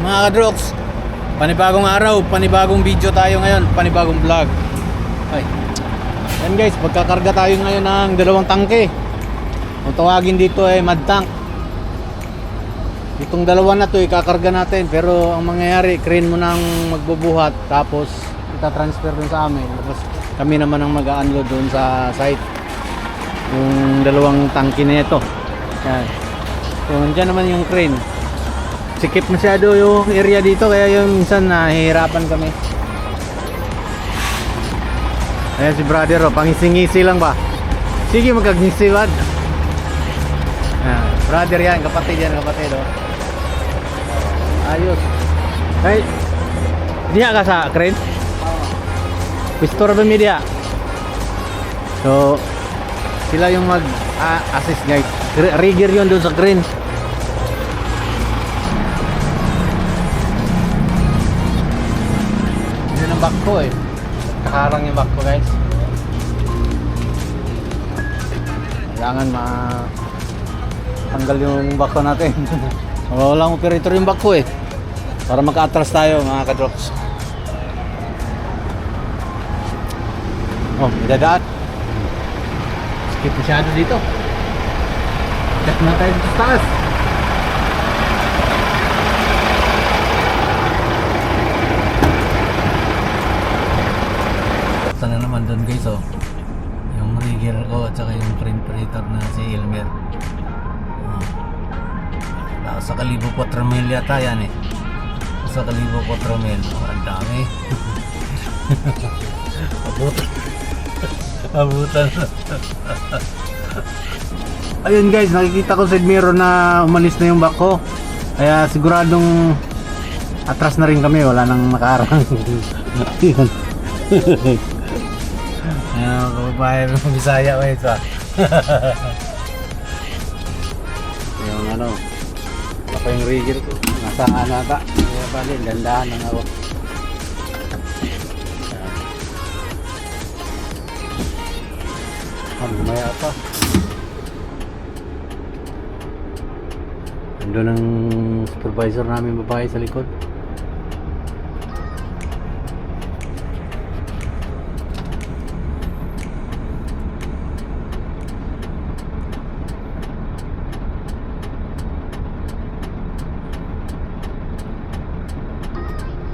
mga kadroks Panibagong araw, panibagong video tayo ngayon Panibagong vlog. Ay. Yan guys, pagkakarga tayo ngayon ng dalawang tangke. Kung tawagin dito ay mad tank. Itong dalawa na to ikakarga natin Pero ang mangyayari, crane mo nang magbubuhat Tapos itatransfer dun sa amin Tapos kami naman ang mag-unload dun sa site. Yung dalawang tangke na ito. Yan. So, nandiyan naman yung crane sikip masyado yung area dito kaya yung minsan nahihirapan kami. Ayan si brother oh, pangisi-ngisi lang ba? Sige magkagngisiwad ah, brother yan kapatid yan kapatid oh. ayos. Ay diya ka sa crane? Pistor ba media so sila yung mag ah, assist guys rigger yun doon sa crane Yun ang back ko eh. Kaharang yung back ko guys. Kailangan ma tanggal yung back ko natin. Walang operator yung back ko eh. Para maka-atras tayo mga kadrops. Oh, may dadaan. Skip masyado dito. Check na tayo sa taas. Doon guys oh. Yung rigger ko at saka yung crane operator na si Elmer. Oh. Nasa kalibo 4 mil yata yan eh. Nasa kalibo 4 mil. Oh, ang dami. Abutan. Abutan. Ayun guys, nakikita ko sa mirror na umalis na yung back ko. Kaya siguradong atras na rin kami, wala nang nakaarang. Yun. Ayan, kababayan ng Bisaya ko ito. yung ano, ako yung rigger ko. Nasa ano ata. Kaya bali, dandahan lang ako. Ang gumaya pa. Ando ng supervisor namin babae sa likod.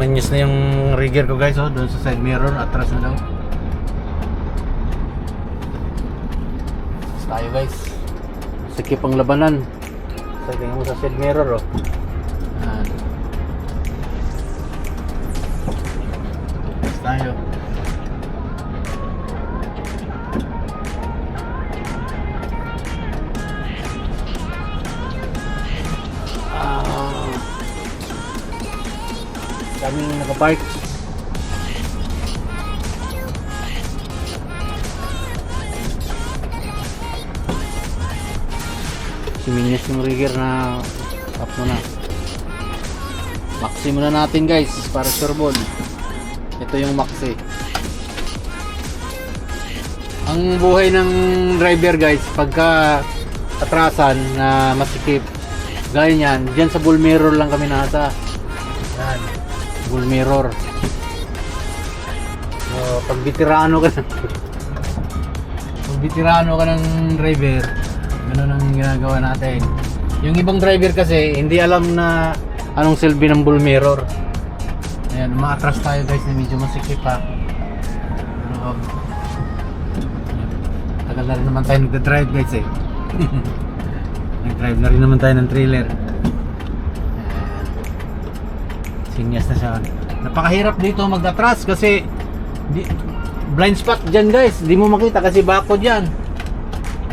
Manyos na yung rigger ko guys oh, doon sa side mirror, atras na daw. Tayo guys. Sikip ang labanan. Sa tingin mo sa side mirror oh. Yan. Tapos tayo. Nakapark. Siminyas yung rigger na up muna. Maxi muna natin guys para sure ball. Ito yung maxi. Ang buhay ng driver guys pagka atrasan na masikip gaya niyan, dyan sa bull mirror lang kami nasa. Yan full mirror. So, pag bitirano ka ng pag bitirano ka ng driver ganun ang ginagawa natin? Yung ibang driver kasi hindi alam na anong silbi ng bull mirror. Ayan maatras tayo guys na medyo masikip pa. Pero tagal na rin naman tayo nagda-drive guys eh. Nag-drive na rin naman tayo ng trailer Sinyas na siya. Napakahirap dito mag-atras kasi di, blind spot dyan guys. Di mo makita kasi bakod yan.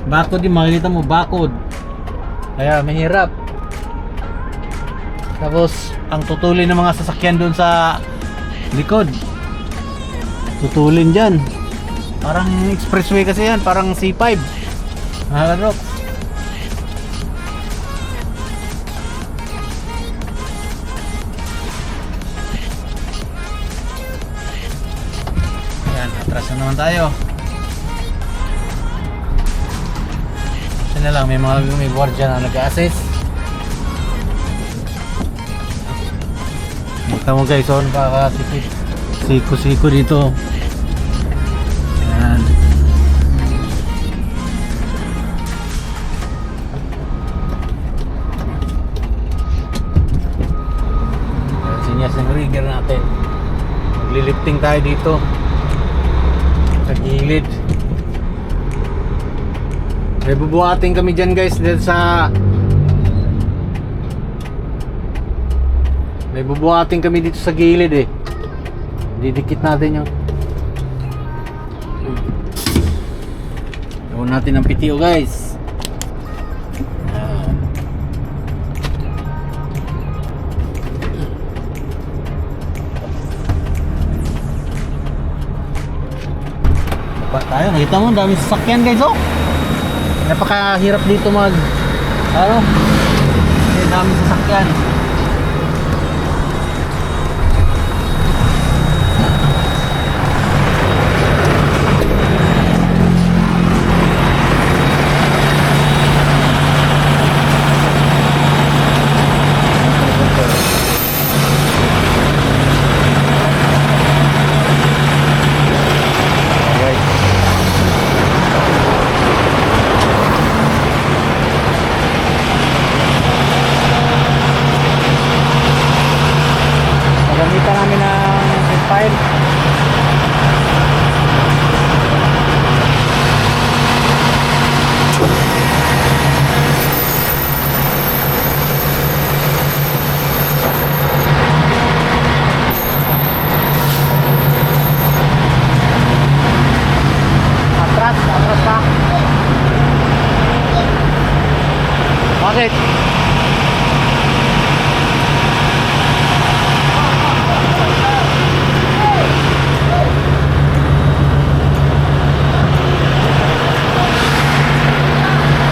Bakod yung makikita mo, bakod. Kaya mahirap. Tapos ang tutulin ng mga sasakyan doon sa likod. Tutulin dyan. Parang expressway kasi yan, parang C5. Mga na naman tayo. Na lang, may mga may gwardiya na nag-assist. Tama guys, on kakasipit. Siko-siko dito. Yan. Yan, Sinyas ng rigger natin. Maglilifting tayo dito. Gilid. May bubuhatin kami dyan guys dahil sa May bubuhatin kami dito sa gilid eh. Didikit natin yung Gawin natin ng PTO guys. Pa tayo, nakita mo, dami sasakyan guys oh. Napakahirap dito mag ano? Dami sasakyan. Alright. Gagamitan namin ng zip file. Atras, atras pa. Bakit?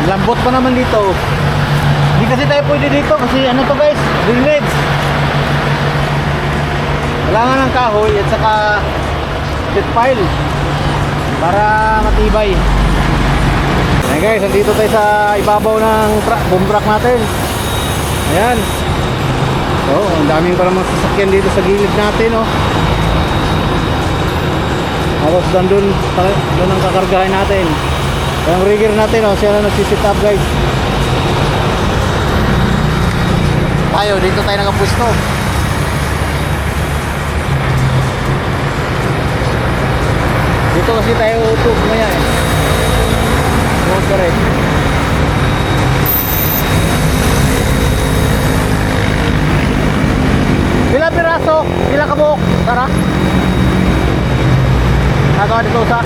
Lambot pa naman dito. Hindi kasi tayo pwede dito kasi ano to guys, drainage. Kailangan ng kahoy at saka pit pile para matibay. Ayan guys, nandito tayo sa ibabaw ng truck, boom truck natin. Ayan. So, ang daming pala mga sasakyan dito sa gilid natin, oh. Tapos doon, doon ang kakargahan natin. Yung rigger natin, oh, siya na nagsisit up guys. Tayo, dito tayo nakapusto. Dito kasi tayo utog maya eh. Ka rin. Pila piraso? Pila kabuk? Tara. Nagawa dito sa